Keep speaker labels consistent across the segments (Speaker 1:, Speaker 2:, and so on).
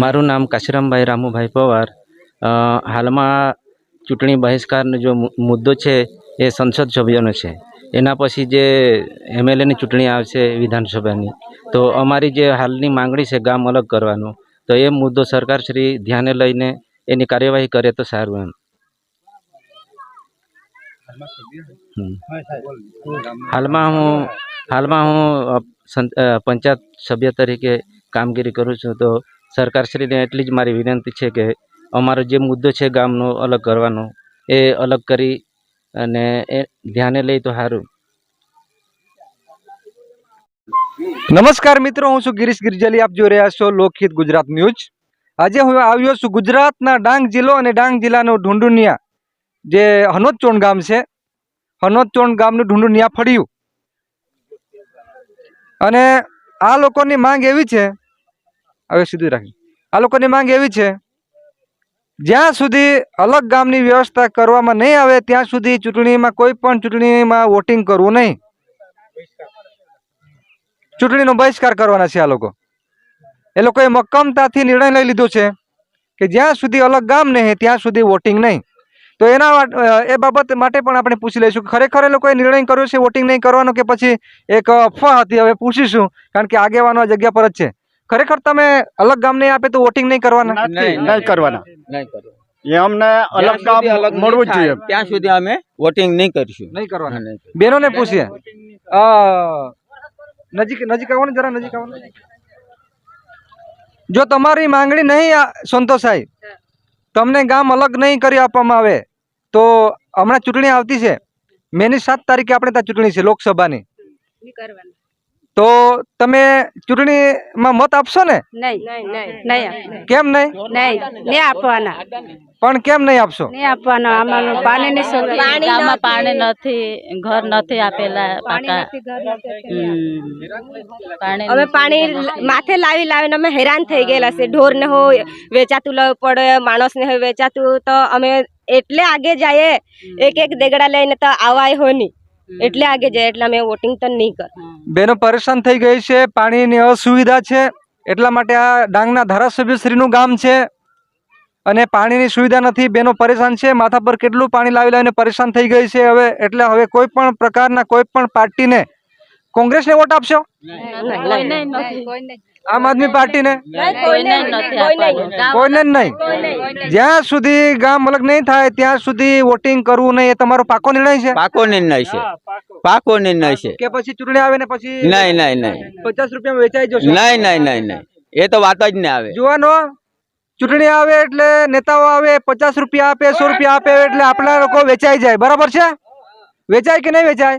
Speaker 1: મારું નામ કાશીરામભાઈ રામુભાઈ પવાર. હાલમાં ચૂંટણી બહિષ્કારનો જો મુદ્દો છે એ સંસદ સભ્યોનો છે. એના પછી જે એમએલએની ચૂંટણી આવશે વિધાનસભાની, તો અમારી જે હાલની માંગણી છે ગામ અલગ કરવાનું, તો એ મુદ્દો સરકાર શ્રી ધ્યાને લઈને એની કાર્યવાહી કરે તો સારું એમ. હાલમાં હું હાલમાં હું પંચાયત સભ્ય તરીકે કામગીરી કરું છું, તો સરકારશ્રીને એટલી જ મારી વિનંતી છે કે અમારો જે મુદ્દો છે ગામનો અલગ કરવાનો, એ અલગ કરી અને એ ધ્યાને લઈ તો સારું
Speaker 2: નમસ્કાર મિત્રો, હું છું ગિરીશ ગિરજલી, આપ જોઈ રહ્યા છો લોકહિત ગુજરાત ન્યૂઝ. આજે હું આવ્યો છું ગુજરાતના ડાંગ જિલ્લો અને ડાંગ જિલ્લાનું ઢુંડુનિયા, જે હનોદચોણ ગામ છે. હનોદચોણ ગામનું ઢુંડુનિયા ફળ્યું. અને આ લોકોની માંગ એવી છે હવે સીધું રાખી. આ લોકોની માંગ એવી છે, જ્યાં સુધી અલગ ગામની વ્યવસ્થા કરવામાં નહીં આવે, ત્યાં સુધી ચૂંટણીમાં કોઈ પણ ચૂંટણીમાં વોટિંગ કરવું નહીં. ચૂંટણીનો બહિષ્કાર કરવાના છે આ લોકો. એ લોકોએ મક્કમતાથી નિર્ણય લઈ લીધો છે કે જ્યાં સુધી અલગ ગામ નહીં, ત્યાં સુધી વોટિંગ નહીં. તો એના એ બાબત માટે પણ આપણે પૂછી લઈશું ખરેખર એ લોકોએ નિર્ણય કર્યો છે વોટિંગ નહીં કરવાનો કે પછી એક અફવા હતી, હવે પૂછીશું, કારણ કે આગેવાનો જગ્યા પર જ છે. ખરેખર તમે અલગ ગામ ને આપે તો વોટિંગ નહીં કરવાના?
Speaker 3: નહીં કરવાના.
Speaker 1: નહીં કરું
Speaker 3: અમને અલગ કામ મળવું જોઈએ.
Speaker 1: ત્યાં સુધી અમે વોટિંગ નહીં કરીશું.
Speaker 2: નહીં કરવાના. બહેનોને પૂછીએ. નજીક નજીક આવો ને જરા નજીક આવો જો તમારી માંગણી નહીં આ- સંતોષાય તમને ગામ અલગ નહીં કરી આપવામાં આવે તો હમણાં ચૂંટણી આવતી છે. મેની સાત તારીખે આપણે ત્યાં ચૂંટણી છે લોકસભાની. તો તમે ચૂંટણીમાં મત આપશો ને?
Speaker 4: નહીં. નહીં
Speaker 2: કેમ નહીં?
Speaker 4: નહીં. આપવાના.
Speaker 2: પણ કેમ નહીં આપશો?
Speaker 4: નહીં આપવાના. અમારું પાણીની સુવિધા
Speaker 5: ગામમાં પાણી નથી. ઘર નથી આપેલા પાકા.
Speaker 6: અમે પાણી માથે લાવી લાવીને અમે હેરાન થઈ ગયેલા છે ઢોરને હોય વેચાતું લેવું પડે માણસને હોય વેચાતું તો અમે એટલે આગે જઈએ. એક એક દેગડા લઈને તો આવાય હોય નહીં. એટલે આગે જાય એટલે અમે વોટિંગ તો નહીં કર.
Speaker 2: બેનો પરેશાન થઈ ગઈ છે પાણીની અસુવિધા છે એટલા માટે આ ડાંગના ધારાસભ્યશ્રીનું ગામ છે અને પાણીની સુવિધા નથી બેનો પરેશાન છે માથા પર કેટલું પાણી લાવી લાવીને પરેશાન થઈ ગઈ છે હવે એટલે હવે કોઈ પણ પ્રકારના કોઈ પણ પાર્ટીને કોંગ્રેસને વોટ આપશો? આમ આદમી પાર્ટીને?
Speaker 5: કોઈને
Speaker 2: નહીં. જ્યાં સુધી ગામ અલગ નહીં થાય ત્યાં સુધી વોટિંગ કરવું નહીં એ તમારો પાકો નિર્ણય છે?
Speaker 7: પાકો નિર્ણય છે. પાકો. નિર્ણય છે.
Speaker 2: કે પછી ચૂંટણી આવે ને પછી
Speaker 7: નહીં નહીં નહીં.
Speaker 2: પચાસ રૂપિયામાં વેચાઈ જશે?
Speaker 7: નહીં નહીં નહીં નહીં. એ તો વાત જ નહીં આવે.
Speaker 2: જુવાનો ચૂંટણી આવે એટલે નેતાઓ આવે પચાસ રૂપિયા આપે સો રૂપિયા આપે એટલે આપણા લોકો વેચાઈ જાય. બરાબર છે? વેચાય કે નહીં વેચાય?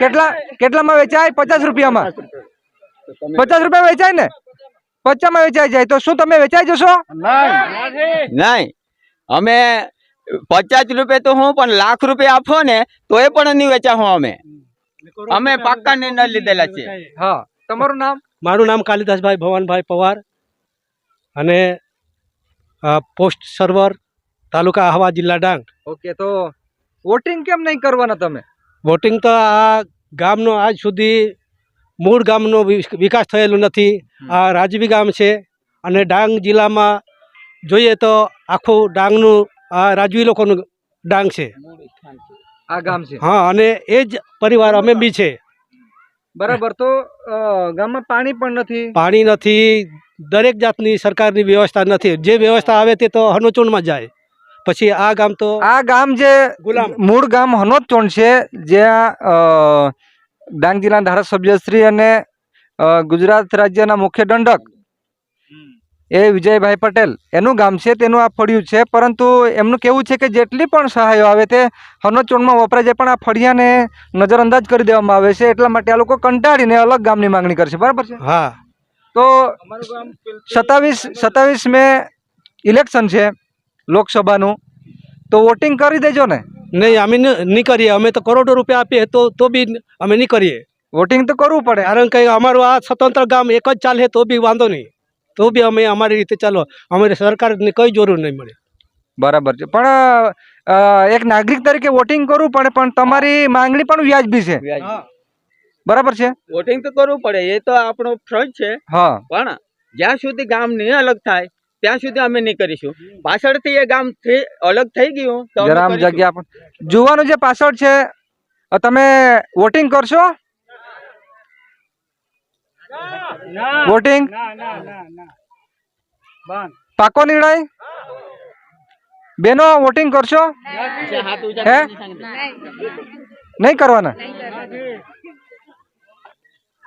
Speaker 2: કેટલા કેટલામાં વેચાય? પચાસ રૂપિયામાં. પચાસ રૂપિયા વેચાય ને? પચાસમાં વેચાઈ જાય. તો શું તમે વેચાઈ જશો?
Speaker 7: નહીં. અમે પચાસ રૂપિયા તો હું પણ લાખ રૂપિયા આપો ને તો એ પણ નહીં વેચા હું અમે. અમે પાક્કા નિર્ણય લીધેલા છે
Speaker 2: હા. તમારું નામ?
Speaker 8: મારું નામ કાલિદાસભાઈ ભવાનભાઈ પવાર અને પોસ્ટ સર્વર તાલુકા આહવા જિલ્લા ડાંગ.
Speaker 2: ઓકે તો વોટિંગ કેમ નહીં કરવાના તમે?
Speaker 8: વોટિંગ તો આ ગામનો આજ સુધી મૂળ ગામનો વિકાસ થયેલો નથી. આ રાજવી ગામ છે અને ડાંગ જિલ્લામાં જોઈએ તો આખું ડાંગનું આ રાજવી લોકોનું ડાંગ છે.
Speaker 2: આ ગામ છે.
Speaker 8: હા અને એ જ પરિવાર અમે બી છે.
Speaker 2: બરાબર તો ગામમાં પાણી પણ નથી?
Speaker 8: પાણી નથી દરેક જાતની સરકારની વ્યવસ્થા નથી. જે વ્યવસ્થા આવે તે તો હનોચૂણમાં જાય. પછી આ ગામ તો
Speaker 2: આ ગામ જે
Speaker 8: ગુલામ.
Speaker 2: મૂળ ગામ હનોદચોણ છે જ્યાં ડાંગ જિલ્લાના ધારાસભ્યશ્રી અને ગુજરાત રાજ્યના મુખ્ય દંડક એ વિજયભાઈ પટેલ. એનું ગામ છે તેનું આ ફળિયું છે પરંતુ એમનું કેવું છે કે જેટલી પણ સહાયો આવે તે હનોદચોણમાં વપરાય છે પણ આ ફળિયાને નજરઅંદાજ કરી દેવામાં આવે છે એટલા માટે આ લોકો કંટાળીને અલગ ગામની માંગણી કરશે બરાબર છે?
Speaker 8: હા.
Speaker 2: તો સત્તાવીસ સત્તાવીસ મે ઇલેક્શન છે. લોકસભાનું. તો વોટિંગ કરી દેજો ને.
Speaker 8: નહીં અમે ન- નહીં કરીએ અમે તો કરોડો રૂપિયા આપીએ તો તો બી અમે નહીં કરીએ
Speaker 2: વોટિંગ તો કરવું પડે.
Speaker 8: કારણ કે અમારું આ સ્વતંત્ર ગામ એક જ ચાલે તો બી વાંધો નહીં. તો બી અમે અમારી રીતે ચાલો. અમારી સરકારની કઈ જરૂર નહીં મળે.
Speaker 2: બરાબર છે. પણ એક નાગરિક તરીકે વોટિંગ કરવું પડે પણ તમારી માંગણી પણ વ્યાજબી છે. બરાબર છે?
Speaker 7: વોટિંગ તો કરવું પડે એ તો આપણો ફરજ છે.
Speaker 2: હા.
Speaker 7: પણ જ્યાં સુધી ગામ નહીં અલગ થાય ત્યાં સુધી અમે નહીં કરીશું. પાછળથી એ ગામ અલગ થઈ ગયું
Speaker 2: જરામ જગ્યા જોવાનું જે પાછળ છે તમે વોટિંગ કરશો? વોટિંગ પાકો નિર્ણય? બેનો વોટિંગ કરશો? હે? નહીં કરવાના?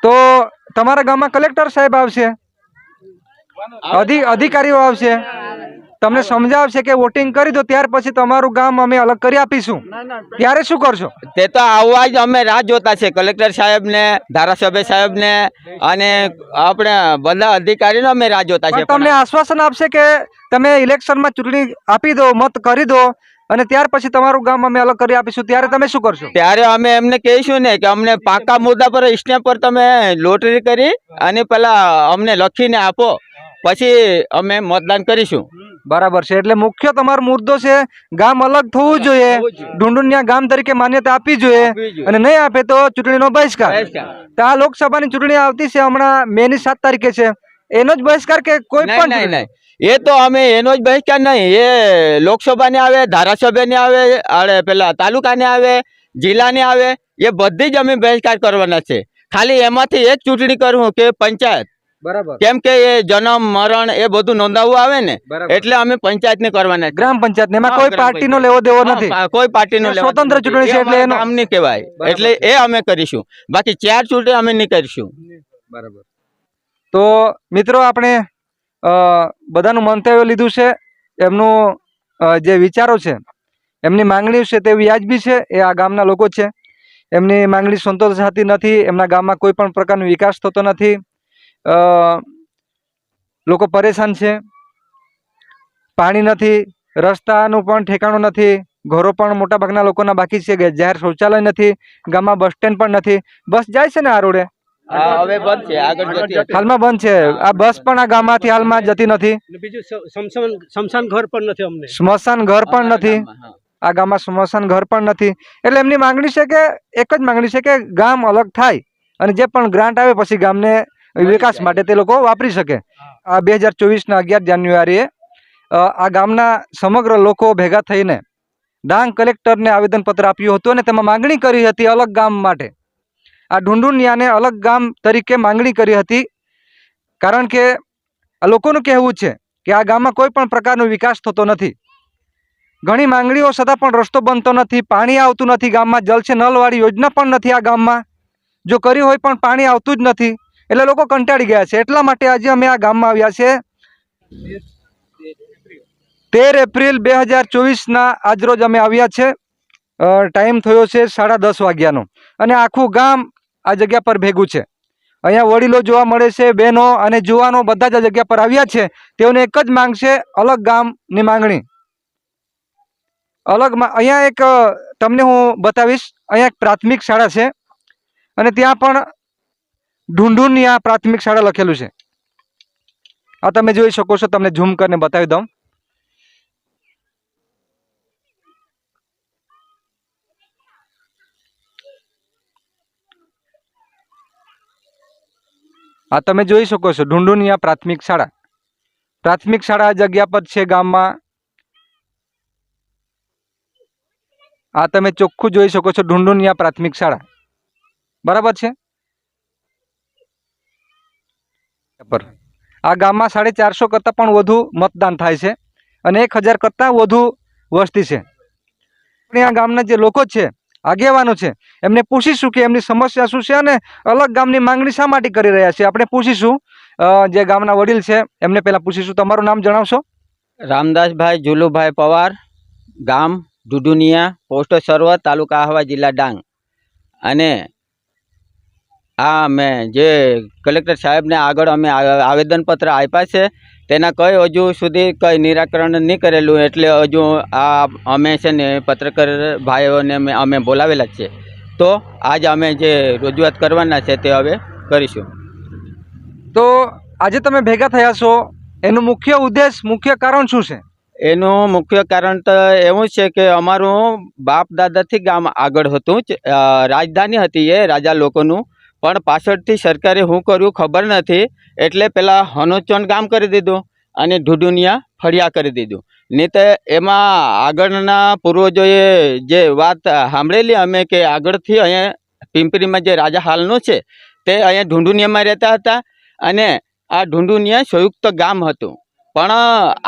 Speaker 2: તો તમારા ગામમાં કલેક્ટર સાહેબ આવશે. અધિકારીઓ આવશે. તમને સમજાવશે કે વોટિંગ કરી દો ત્યાર પછી તમારું ગામ અમે અલગ કરી આપીશું. ત્યારે શું કરશો?
Speaker 7: તે તો આવવા જ અમે રાહ જોતા છે કલેક્ટર સાહેબ ને ધારાસભ્ય સાહેબ ને અને આપણે બધા અધિકારીનો અમે રાહ જોતા છે
Speaker 2: તમને આશ્વાસન આપશે કે તમે ઇલેક્શનમાં ચૂંટણી આપી દો મત કરી દો અને ત્યાર પછી તમારું ગામ અમે અલગ કરી આપીશું. ત્યારે તમે શું કરશો?
Speaker 7: ત્યારે અમે એમને કહીશું ને કે અમને પાકા મુદ્દા પર સ્ટેમ્પ પર તમે લોટરી કરી અને પેલા અમને લખીને આપો. પછી અમે મતદાન કરીશું.
Speaker 2: બરાબર છે એટલે મુખ્ય તમારો મુદ્દો છે ગામ અલગ થવું જોઈએ. ઢુંઢુનિયા ગામ તરીકે માન્યતા આપવી જોઈએ. અને નહીં આપે તો ચૂંટણીનો બહિષ્કાર. તો આ લોકસભાની ચૂંટણી આવતી છે હમણાં મે ની સાત તારીખે છે. એનો જ બહિષ્કાર કે કોઈ પણ
Speaker 7: નહીં એ તો અમે એનો જ બહિષ્કાર નહીં. એ લોકસભાની આવે ધારાસભ્યની આવે અરે પેલા તાલુકાની આવે જિલ્લાની આવે એ બધી જ અમે બહિષ્કાર કરવાના છે. ખાલી એમાંથી એક ચૂંટણી કરવું કે પંચાયત.
Speaker 2: બરાબર.
Speaker 7: કેમ કે એ જન્મ મરણ એ બધું નોંધાવવું આવે ને એટલે અમે પંચાયતની કરવાના
Speaker 2: ગ્રામ પંચાયત ને એમાં કોઈ
Speaker 7: પાર્ટી
Speaker 2: નો
Speaker 7: પંચાયત.
Speaker 2: લેવો દેવો નથી.
Speaker 7: કોઈ પાર્ટી
Speaker 2: નો સ્વતંત્ર ચૂંટણી છે એટલે એનું
Speaker 7: કામ નહીં કહેવાય. એટલે એ અમે કરીશું. બાકી ચાર ચૂંટણી અમે નહીં કરીશું.
Speaker 2: બરાબર. તો મિત્રો આપણે અ, બધાનું મંતવ્ય લીધું છે. એમનું જે વિચારો છે એમની માંગણીઓ છે તે વ્યાજબી છે. એ આ ગામના લોકો છે. એમની માંગણી સંતોષ થતી નથી. એમના ગામમાં કોઈ પણ પ્રકારનો વિકાસ થતો નથી. લોકો પરેશાન છે. પાણી નથી રસ્તાનું પણ ઠેકાણું નથી ઘરો પણ મોટાભાગના લોકોના બાકી છે કે જાહેર શૌચાલય નથી ગામમાં બસ સ્ટેન્ડ પણ નથી. બસ જાય છે ને આ રોડે?
Speaker 7: હવે બંધ છે આગળ
Speaker 2: હાલમાં બંધ છે. આ બસ પણ આ ગામમાંથી હાલમાં જતી નથી.
Speaker 9: બીજું સ- શમશાન શમશાન ઘર પણ નથી અમને.
Speaker 2: સ્મશાન ઘર પણ નથી. આ ગામમાં સ્મશાન ઘર પણ નથી. એટલે એમની માંગણી છે કે એક જ માંગણી છે કે ગામ અલગ થાય. અને જે પણ ગ્રાન્ટ આવે પછી ગામને વિકાસ માટે તે લોકો વાપરી શકે. આ બે હજાર ચોવીસના અગિયાર જાન્યુઆરીએ આ ગામના સમગ્ર લોકો ભેગા થઈને ડાંગ કલેક્ટરને આવેદનપત્ર આપ્યું હતું અને તેમાં માંગણી કરી હતી અલગ ગામ માટે. આ ઢુંઢુનિયાને અલગ ગામ તરીકે માંગણી કરી હતી. કારણ કે આ લોકોનું કહેવું છે કે આ ગામમાં કોઈ પણ પ્રકારનો વિકાસ થતો નથી. ઘણી માંગણીઓ છતાં પણ રસ્તો બનતો નથી, પાણી આવતું નથી ગામમાં, જલ છે નલવાળી યોજના પણ નથી આ ગામમાં. જો કરી હોય પણ પાણી આવતું જ નથી. એટલે લોકો કંટાળી ગયા છે. એટલા માટે આજે અમે આ ગામમાં આવ્યા છે. તેર એપ્રિલ બે હજાર ચોવીસના આજરોજ અમે આવ્યા છે. ટાઈમ થયો છે સાડા દસ વાગ્યાનો. અને આખું ગામ આ જગ્યા પર ભેગું છે. અહીંયા વડીલો જોવા મળે છે, બહેનો અને જુવાનો બધા જ આ જગ્યા પર આવ્યા છે. તેઓને એક જ માંગ છે, અલગ ગામની માંગણી. અલગ અહીંયા એક તમને હું બતાવીશ. અહીંયા એક પ્રાથમિક શાળા છે. અને ત્યાં પણ ઢુંઢુની આ પ્રાથમિક શાળા લખેલું છે. આ તમે જોઈ શકો છો, તમને ઝૂમ કરીને બતાવી દઉં. આ તમે જોઈ શકો છો ઢુંઢુનિયા પ્રાથમિક શાળા. પ્રાથમિક શાળા આ જગ્યા પર છે ગામમાં. આ તમે ચોખ્ખું જોઈ શકો છો ઢુંઢુનિયા પ્રાથમિક શાળા. બરાબર છે? પર. આ ગામમાં સાડે ચારસો કરતાં પણ વધુ મતદાન થાય છે અને એક હજાર કરતાં વધુ વસ્તી છે. આ ગામના જે લોકો છે, આગેવાનો છે, એમને પૂછીશું કે એમની સમસ્યા શું છે અને અલગ ગામની માંગણી શા માટે કરી રહ્યા છે? આપણે પૂછીશું જે ગામના વડીલ છે, એમને પહેલાં પૂછીશું. તમારું નામ જણાવશો?
Speaker 7: રામદાસભાઈ જુલુભાઈ પવાર, ગામ ડુડુનિયા, પોસ્ટ સર્વ તાલુકા આહવા જિલ્લા ડાંગ. અને આ મેં જે કલેક્ટર સાહેબને આગળ અમે આવેદનપત્ર આપ્યા છે તેના કંઈ હજુ સુધી કંઈ નિરાકરણ નહીં કરેલું એટલે હજુ આ અમે છે ને પત્રકાર ભાઈઓને અમે અમે બોલાવેલા જ છે. તો આજ અમે જે રજૂઆત કરવાના છે તે હવે કરીશું.
Speaker 2: તો આજે તમે ભેગા થયા છો એનું મુખ્ય ઉદ્દેશ મુખ્ય કારણ શું છે?
Speaker 7: એનું મુખ્ય કારણ તો એવું છે કે અમારું બાપ દાદાથી ગામ આગળ હતું જ. રાજધાની હતી એ રાજા લોકોનું. પણ પાછળથી સરકારે શું કર્યું ખબર નથી, એટલે પેલા હનોચન ગામ કરી દીધું અને ઢુઢુનિયા ફળિયા કરી દીધું. નહીં તો એમાં આગળના પૂર્વજોએ જે વાત સાંભળેલી અમે કે આગળથી અહીંયા પિંપરીમાં જે રાજા હાલનું છે, તે અહીંયા ઢુંઢુનિયામાં રહેતા હતા અને આ ઢુંઢુનિયા સંયુક્ત ગામ હતું. પણ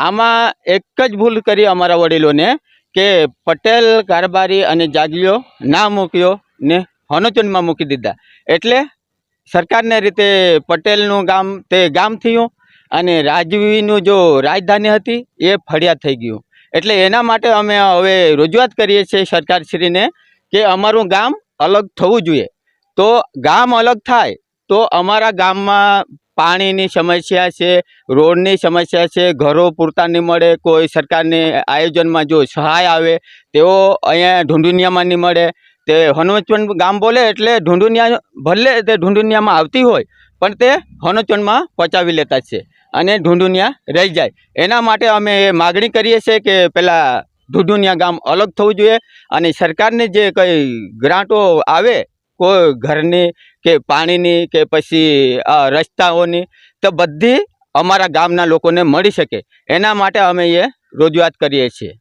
Speaker 7: આમાં એક જ ભૂલ કરી અમારા વડીલોને કે પટેલ, કારબારી અને જાગીઓ ના મૂક્યો ને હનોચનમાં મૂકી દીધા. એટલે સરકારને રીતે પટેલનું ગામ, તે ગામ થયું અને રાજવીનું જો રાજધાની હતી, એ ફળિયા થઈ ગયું. એટલે એના માટે અમે હવે રજૂઆત કરીએ છીએ સરકારશ્રીને કે અમારું ગામ અલગ થવું જોઈએ. તો ગામ અલગ થાય, તો અમારા ગામમાં પાણીની સમસ્યા છે, રોડની સમસ્યા છે, ઘરો પૂરતા નહીં મળે, કોઈ સરકારની આયોજનમાં જો સહાય આવે, તેઓ અહીંયા ઢુંઢુનિયામાં નહીં મળે તે હનુમચવન ગામ બોલે એટલે ઢુંઢુનિયા ભલે તે ઢુંઢુનિયામાં આવતી હોય, પણ તે હનુચવનમાં પહોંચાવી લેતા છે અને ઢુંઢુનિયા રહી જાય. એના માટે અમે એ માગણી કરીએ છીએ કે પેલા ઢુંઢુનિયા ગામ અલગ થવું જોઈએ અને સરકારને જે કંઈ ગ્રાન્ટો આવે, કોઈ ઘરની કે પાણીની કે પછી રસ્તાઓની, તો બધી અમારા ગામના લોકોને મળી શકે. એના માટે અમે એ રજૂઆત કરીએ છીએ.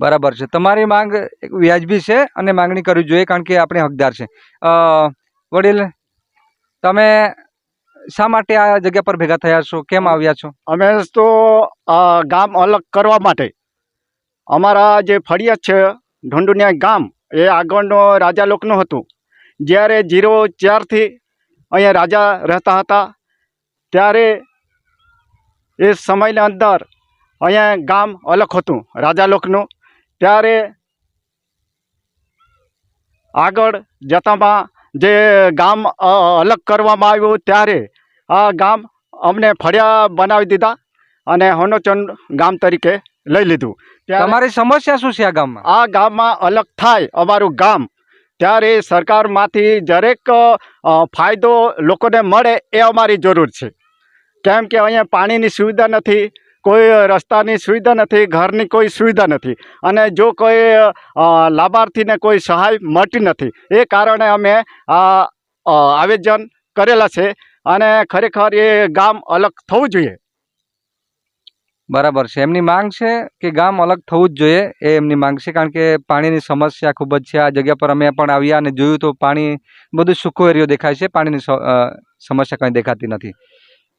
Speaker 2: બરાબર છે. તમારી માંગ વ્યાજબી છે અને માંગણી કરવી જોઈએ કારણ કે આપણે હકદાર છે. વડીલ, તમે શા માટે આ જગ્યા પર ભેગા થયા છો? કેમ આવ્યા છો?
Speaker 3: અમે તો ગામ અલગ કરવા માટે. અમારા જે ફળિયા છે, ઢુંડુનિયા ગામ, એ આગળનો રાજા લોકનું હતું. જ્યારે જીરો ચારથી અહીંયા રાજા રહેતા હતા, ત્યારે એ સમયની અંદર અહીંયા ગામ અલગ હતું રાજા લોકનું ત્યારે આગળ જતામાં જે ગામ અલગ કરવામાં આવ્યું ત્યારે આ ગામ અમને ફળિયા બનાવી દીધા અને હોનોચંદ ગામ તરીકે લઈ લીધું. ત્યારે
Speaker 2: તમારી સમસ્યા શું છે આ ગામમાં?
Speaker 3: આ ગામમાં અલગ થાય અમારું ગામ. ત્યારે સરકારમાંથી દરેક ફાયદો લોકોને મળે એ અમારી જરૂર છે. કેમ કે અહીંયા પાણીની સુવિધા નથી કોઈ રસ્તાની સુવિધા નથી, ઘરની કોઈ સુવિધા નથી અને જો કોઈ લાભાર્થીને કોઈ સહાય મળતી નથી, એ કારણે અમે આ આવેદન કરેલા છે અને ખરેખર એ ગામ અલગ થવું જોઈએ.
Speaker 2: બરાબર છે. એમની માંગ છે કે ગામ અલગ થવું જ જોઈએ એ એમની માંગ છે. કારણ કે પાણીની સમસ્યા ખૂબ જ છે. આ જગ્યા પર અમે પણ આવ્યા અને જોયું તો પાણી બધું સૂકો એરિયો દેખાય છે. પાણીની સમસ્યા કંઈ દેખાતી નથી.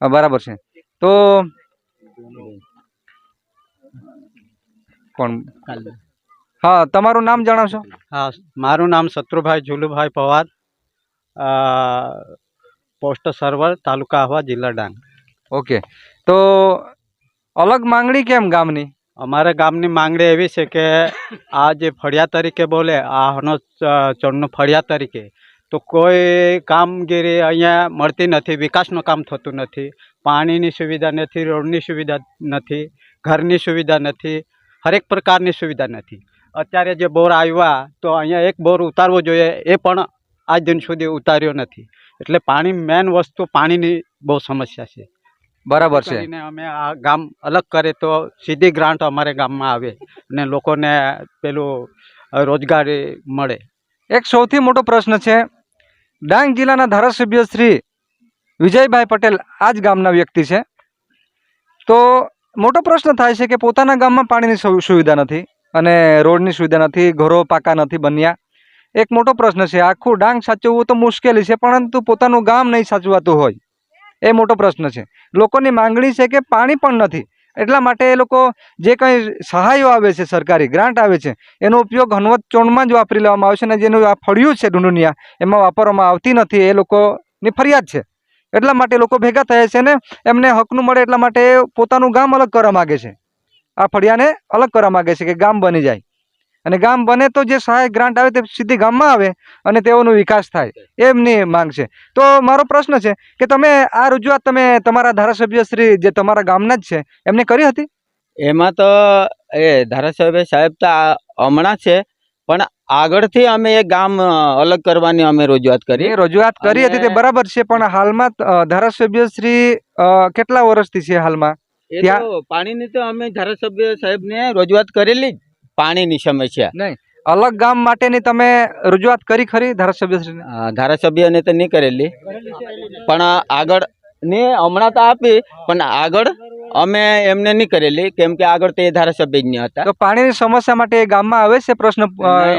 Speaker 2: બરાબર છે. તો કોણ? હા તમારું નામ જણાવશો?
Speaker 9: હા મારું નામ શત્રુભાઈ જુલુભાઈ પવાર. પોસ્ટ સર્વર તાલુકા આહવા જિલ્લા ડાંગ.
Speaker 2: ઓકે. તો અલગ માંગણી કેમ ગામની?
Speaker 9: અમારા ગામની માંગણી એવી છે કે આ જે ફળિયા તરીકે બોલે આ હનો ચણનું ફળિયા તરીકે તો કોઈ કામગીરી અહીંયા મળતી નથી વિકાસનું કામ થતું નથી. પાણીની સુવિધા નથી રોડની સુવિધા નથી ઘરની સુવિધા નથી હરેક પ્રકારની સુવિધા નથી. અત્યારે જે બોર આવ્યા તો અહીંયા એક બોર ઉતારવો જોઈએ એ પણ આજ દિન સુધી ઉતાર્યો નથી. એટલે પાણી મેન વસ્તુ પાણીની બહુ સમસ્યા છે.
Speaker 2: બરાબર છે.
Speaker 9: અમે આ ગામ અલગ કરે તો સીધી ગ્રાન્ટ અમારે ગામમાં આવે અને લોકોને પેલું રોજગારી મળે.
Speaker 2: એક સૌથી મોટો પ્રશ્ન છે ડાંગ જિલ્લાના ધારાસભ્ય શ્રી વિજયભાઈ પટેલ આ જ ગામના વ્યક્તિ છે. તો મોટો પ્રશ્ન થાય છે કે પોતાના ગામમાં પાણીની સુવિધા નથી અને રોડની સુવિધા નથી, ઘરો પાકા નથી બન્યા. એક મોટો પ્રશ્ન છે, આખું ડાંગ સાચવવું તો મુશ્કેલી છે, પરંતુ પોતાનું ગામ નહીં સાચવાતું હોય. એ મોટો પ્રશ્ન છે. લોકોની માંગણી છે કે પાણી પણ નથી. એટલા માટે એ લોકો જે કંઈ સહાયો આવે છે, સરકારી ગ્રાન્ટ આવે છે, એનો ઉપયોગ હનવત ચોણમાં જ વાપરી લેવામાં આવે છે અને જેનું આ ફળિયું છે, ઢુંઢુનિયા, એમાં વાપરવામાં આવતી નથી. એ લોકોની ફરિયાદ છે. એટલા માટે લોકો ભેગા થયા છે ને, એમને હકનું મળે એટલા માટે પોતાનું ગામ અલગ કરવા માગે છે. આ ફળિયાને અલગ કરવા માગે છે કે ગામ બની જાય. અને ગામ બને તો જે સહાય ગ્રાન્ટ આવે તે સીધી ગામમાં આવે અને તેઓનો વિકાસ થાય, એમની માંગ છે. તો મારો પ્રશ્ન છે કે તમે આ રજૂઆત તમે તમારા ધારાસભ્ય શ્રી જે તમારા ગામના જ છે, એમને કરી હતી?
Speaker 7: એમાં તો એ ધારાસભ્ય સાહેબ તો હમણાં છે પણ આગળથી અમે એ ગામ અલગ કરવાની અમે રજૂઆત કરી.
Speaker 2: રજૂઆત કરી હતી તે બરાબર છે પણ હાલમાં ધારાસભ્ય શ્રી કેટલા વર્ષથી છે હાલમાં?
Speaker 7: પાણીની તો અમે ધારાસભ્ય સાહેબને રજૂઆત કરેલી પાણીની સમસ્યા.
Speaker 2: અલગ ગામ માટેની તમે રજૂઆત કરી ખરી
Speaker 7: ધારાસભ્ય ધારાસભ્યને તો નહીં કરેલી. પણ આગળ ને હમણાં તો આપી પણ આગળ અમે એમને નહીં કરેલી કેમ કે આગળ તે ધારાસભ્ય જ નહીં હતા.
Speaker 2: તો પાણીની સમસ્યા માટે એ ગામમાં આવે છે પ્રશ્ન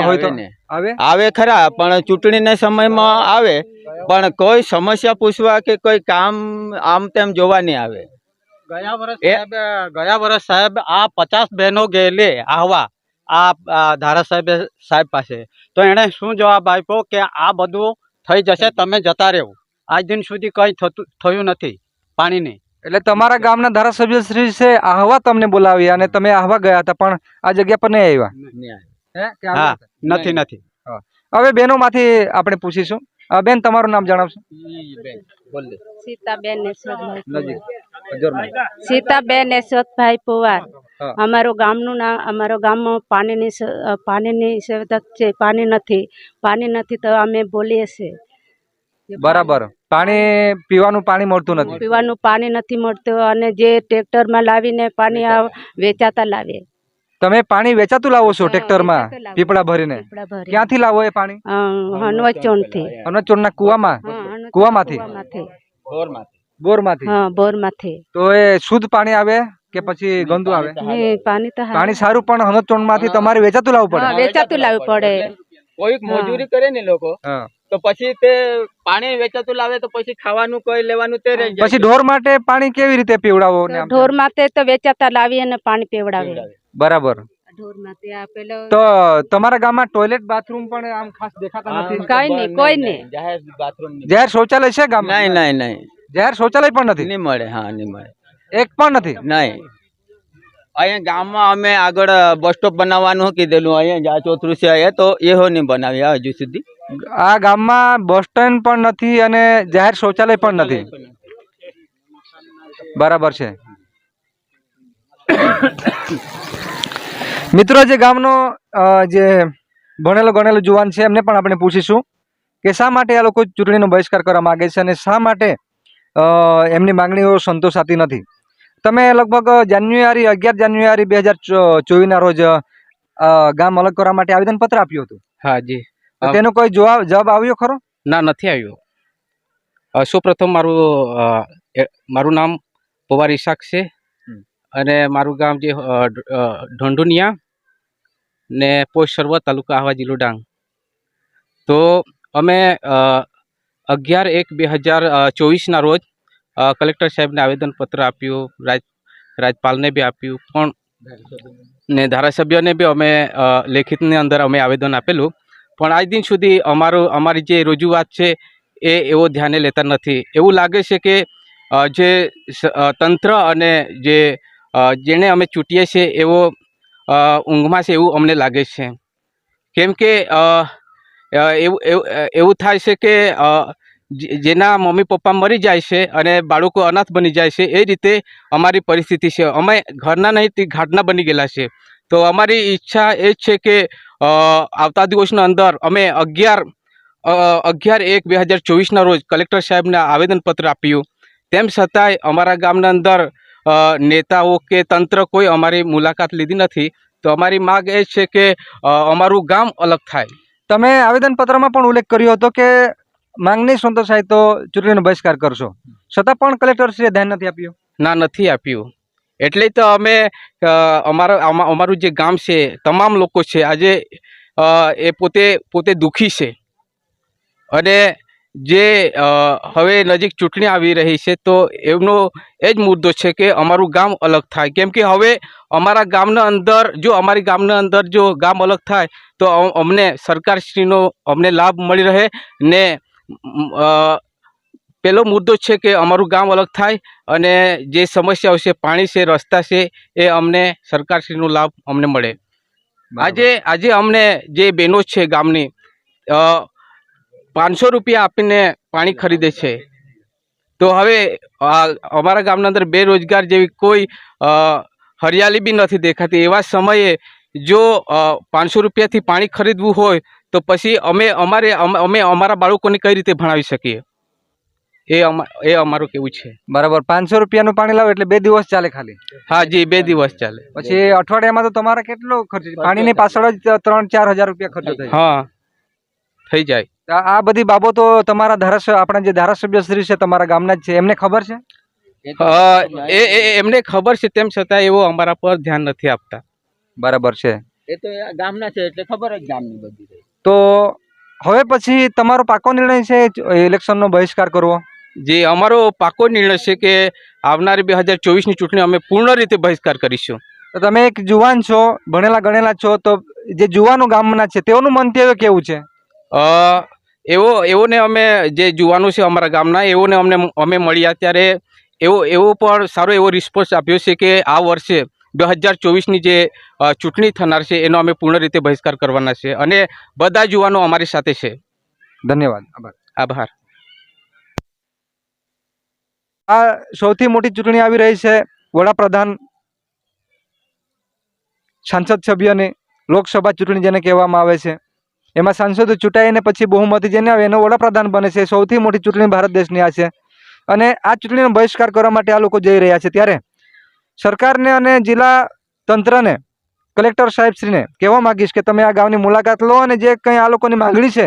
Speaker 2: હોય તો?
Speaker 7: આવે?
Speaker 2: આવે
Speaker 7: ખરા પણ ચૂંટણીના સમયમાં આવે. પણ કોઈ સમસ્યા પૂછવા કે કોઈ કામ આમ તેમ જોવા નહીં આવે.
Speaker 9: ગયા વર્ષ સાહેબ ગયા વર્ષ સાહેબ આ પચાસ બહેનો ગયેલી આહવા આ આ ધારાસાહેબ સાહેબ પાસે. તો એણે શું જવાબ આપ્યો કે આ બધું થઈ જશે તમે જતા રહેવું. આજ દિન સુધી કંઈ થતું થયું નથી પાણીની.
Speaker 2: એટલે તમારા ગામના ધારાસભ્ય શ્રી છે આહવા તમને બોલાવી અને તમે આહવા ગયા હતા પણ આ જગ્યા પર નહીં આવ્યા. હે?
Speaker 9: નથી? નથી
Speaker 2: હવે હવે બહેનોમાંથી આપણે પૂછીશું. બેન તમારું નામ જણાવશો?
Speaker 4: સીતાબેન. સીતાબેન યશવંતભાઈ પુવાર. અમારું ગામનું નામ અમારો ગામમાં પાણીની પાણીની સુવિધા છે પાણી નથી. પાણી નથી તો અમે બોલીએ છીએ.
Speaker 2: બરાબર. પાણી પીવાનું પાણી મળતું નથી.
Speaker 4: પીવાનું પાણી નથી મળતું અને જે ટ્રેક્ટરમાં લાવીને પાણી વેચાતા. લાવે.
Speaker 2: તમે પાણી વેચાતું લાવો છો ટ્રેક્ટરમાં પીપળા ભરીને? ક્યાંથી લાવો એ પાણી?
Speaker 4: અ, હનવચોણથી.
Speaker 2: હનુમાનચોરના કુવામાં?
Speaker 4: હા, હનવચોણ
Speaker 2: કૂવામાંથી?
Speaker 4: કૂવામાંથી.
Speaker 7: ઢોરમાંથી.
Speaker 2: બોરમાંથી?
Speaker 4: હા બોરમાંથી.
Speaker 2: તો એ શુદ્ધ પાણી આવે કે પછી ગંદુ આવે?
Speaker 4: પાણી તો
Speaker 2: પાણી સારું પણ હનોચોણમાંથી તમારે વેચાતું લાવવું પડે.
Speaker 4: વેચાતું લાવવું પડે.
Speaker 7: કોઈક મજૂરી કરે ને લોકો.
Speaker 2: હા.
Speaker 7: તો પછી તે પાણી વેચાતું લાવે તો પછી ખાવાનું કઈ લેવાનું તે રહી જાય.
Speaker 2: પછી ઢોર માટે પાણી કેવી રીતે પીવડાવો
Speaker 4: ઢોર માટે તો વેચાતા લાવી અને પાણી પીવડાવે.
Speaker 2: બરાબર.
Speaker 4: ઢોર માટે આ પેલો
Speaker 2: તો તમારા ગામમાં ટોયલેટ બાથરૂમ પણ આમ ખાસ દેખાતા નથી?
Speaker 4: કાંઈ નહીં, કોઈ નહીં.
Speaker 7: જાહેર બાથરૂમ
Speaker 2: જાહેર શૌચાલય છે ગામ
Speaker 7: નહીં નહીં નહીં.
Speaker 2: જાહેર શૌચાલય પણ નથી?
Speaker 7: નહીં મળે હા નહીં મળે.
Speaker 2: એક પણ નથી?
Speaker 7: નહીં. અહીંયા ગામમાં અમે આગળ બસ સ્ટોપ બનાવવાનું કીધેલું. અહીંયા જા ચોતરું છે અહીંયા તો હો નહીં બનાવ્યા હજુ સુધી.
Speaker 2: આ ગામમાં બસ સ્ટેન્ડ પણ નથી અને જાહેર શૌચાલય પણ નથી. બરાબર છે. મિત્રો, જે ગામનો જે ભણેલો ગણેલો જુવાન છે, એમને પણ આપણે પૂછીશું કે શા માટે આ લોકો ચૂંટણીનો બહિષ્કાર કરવા માગે છે અને શા માટે એમની માંગણીઓ સંતોષાતી નથી? તમે લગભગ જાન્યુઆરી, અગિયાર જાન્યુઆરી બે હજાર ચોવીસના રોજ ગામ અલગ કરવા માટે આવેદનપત્ર આપ્યું હતું.
Speaker 10: હા, જી.
Speaker 2: તેનો કોઈ જવાબ જવાબ આવ્યો ખરો?
Speaker 10: ના નથી આવ્યો. સૌપ્રથમ મારું મારું નામ પવાર ઈશાક છે. અને મારું ગામ જે ઢોંઢુનિયા ને પોસ્ટ સર્વ તાલુકા આહવા જિલ્લો ડાંગ. તો અમે અગિયાર એક બે હજાર ચોવીસના રોજ કલેક્ટર સાહેબને આવેદનપત્ર આપ્યું રાજ રાજપાલને બી આપ્યું પણ ને ધારાસભ્યને બી અમે લેખિતની અંદર અમે આવેદન આપેલું. પણ આજ દિન સુધી અમારો, અમારી જે રજૂઆત છે એ એવો ધ્યાને લેતા નથી. એવું લાગે છે કે જે તંત્ર અને જે જેણે અમે ચૂંટીએ છીએ એવો ઊંઘમાં છે એવું અમને લાગે છે. કેમ કે એવું એવું થાય છે કે જેના મમ્મી પપ્પા મરી જાય છે અને બાળકો અનાથ બની જાય છે એ રીતે અમારી પરિસ્થિતિ છે. અમે ઘરના નહીં, તે ઘાટના બની ગયેલા છે. તો અમારી ઈચ્છા એ છે કે આવતા દિવસના અંદર અમે અગિયાર અગિયાર એક બે હજાર ચોવીસના રોજ કલેક્ટર સાહેબને આવેદનપત્ર આપ્યું. તેમ છતાંય અમારા ગામના અંદર નેતાઓ કે તંત્ર કોઈ અમારી મુલાકાત લીધી નથી. તો અમારી માગ એ છે કે અમારું ગામ અલગ થાય.
Speaker 2: તમે આવેદનપત્રમાં પણ ઉલ્લેખ કર્યો હતો કે માંગણી સંતોષાય તો ચૂંટણીનો બહિષ્કાર કરશો. છતાં પણ કલેક્ટરશ્રીએ ધ્યાન નથી આપ્યું.
Speaker 10: ના નથી આપ્યું. એટલે તો અમે અમારા અમારું જે ગામ છે, તમામ લોકો છે, આજે એ પોતે પોતે દુઃખી છે. અને જે હવે નજીક ચૂંટણી આવી રહી છે, તો એમનો એ જ મુદ્દો છે કે અમારું ગામ અલગ થાય. કેમ કે હવે અમારા ગામના અંદર, જો અમારી ગામના અંદર જો ગામ અલગ થાય, તો અમને સરકારશ્રીનો અમને લાભ મળી રહે ને પેલો મુદ્દો છે કે અમારું ગામ અલગ થાય અને જે સમસ્યાઓ છે પાણી છે રસ્તા છે એ અમને સરકારશ્રીનો લાભ અમને મળે. આજે આજે અમને જે બહેનો છે ગામની પાંચસો રૂપિયા આપીને પાણી ખરીદે છે. તો હવે અમારા ગામના અંદર બેરોજગાર જેવી કોઈ હરિયાળી બી નથી દેખાતી. એવા સમયે જો પાંચસો રૂપિયાથી પાણી ખરીદવું હોય તો પછી અમે અમારે અમે અમે અમારા બાળકોને કઈ રીતે ભણાવી શકીએ? એ એ અમારું કેવું છે.
Speaker 2: બરાબર પાંચસો રૂપિયાનું પાણી લાવો એટલે બે દિવસ ચાલે ખાલી?
Speaker 10: હા જી બે દિવસ ચાલે.
Speaker 2: પછી અઠવાડિયામાં તો તમારે કેટલો ખર્ચ પાણીની પાછળ જ ત્રણ ચાર હજાર રૂપિયા ખર્ચો થાય.
Speaker 10: હા થઈ જાય.
Speaker 2: આ બધી બાબતો તમારા ધારાસભ્ય આપણા જે ધારાસભ્ય શ્રી છે તમારા ગામના જ છે એમને ખબર છે?
Speaker 10: એ એ- એમને ખબર છે તેમ છતાં એવો અમારા પર ધ્યાન નથી આપતા.
Speaker 2: બરાબર છે.
Speaker 7: એ તો ગામના છે એટલે ખબર જ ગામની બધી
Speaker 2: તો હવે પછી તમારો પાકો નિર્ણય છે ઇલેક્શનનો બહિષ્કાર કરવો?
Speaker 10: જે અમારો પાકો નિર્ણય છે કે આવનારી બે હજાર ચોવીસની ચૂંટણી અમે પૂર્ણ રીતે બહિષ્કાર કરીશું.
Speaker 2: તો તમે એક જુવાન છો ભણેલા ગણેલા છો તો જે જુવાનો ગામના છે તેઓનું મંતવ્ય કેવું છે?
Speaker 10: એવો એવોને અમે જે જુવાનો છે અમારા ગામના એવોને અમને અમે મળ્યા ત્યારે એવો એવો પણ સારો એવો રિસ્પોન્સ આપ્યો છે કે આ વર્ષે બે હજાર ચોવીસની જે ચૂંટણી થનાર છે એનો અમે પૂર્ણ રીતે બહિષ્કાર કરવાના છે અને બધા જુવાનો અમારી સાથે છે.
Speaker 2: ધન્યવાદ. આભાર.
Speaker 10: આભાર.
Speaker 2: આ સૌથી મોટી ચૂંટણી આવી રહી છે વડાપ્રધાન સાંસદ સભ્યની લોકસભા ચૂંટણી જેને કહેવામાં આવે છે. એમાં સાંસદો ચૂંટાઈને પછી બહુમતી જેને આવે એનો વડાપ્રધાન બને છે. સૌથી મોટી ચૂંટણી ભારત દેશની આ છે. અને આ ચૂંટણીનો બહિષ્કાર કરવા માટે આ લોકો જઈ રહ્યા છે. ત્યારે સરકારને અને જિલ્લા તંત્રને, કલેક્ટર સાહેબશ્રીને કહેવા માગીશ કે તમે આ ગામની મુલાકાત લો અને જે કંઈ આ લોકોની માગણી છે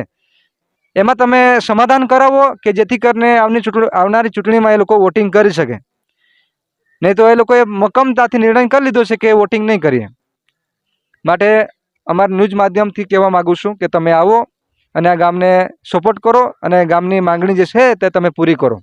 Speaker 2: એમાં તમે સમાધાન કરાવો કે જેથી કરીને આવની ચૂંટણી આવનારી ચૂંટણીમાં એ લોકો વોટિંગ કરી શકે? નહીં તો એ લોકોએ મક્કમતાથી નિર્ણય કરી લીધો છે કે વોટિંગ નહીં કરીએ. માટે અમારા ન્યૂઝ માધ્યમથી કહેવા માગું છું કે તમે આવો અને આ ગામને સપોર્ટ કરો અને ગામની માંગણી જે છે તે તમે પૂરી કરો.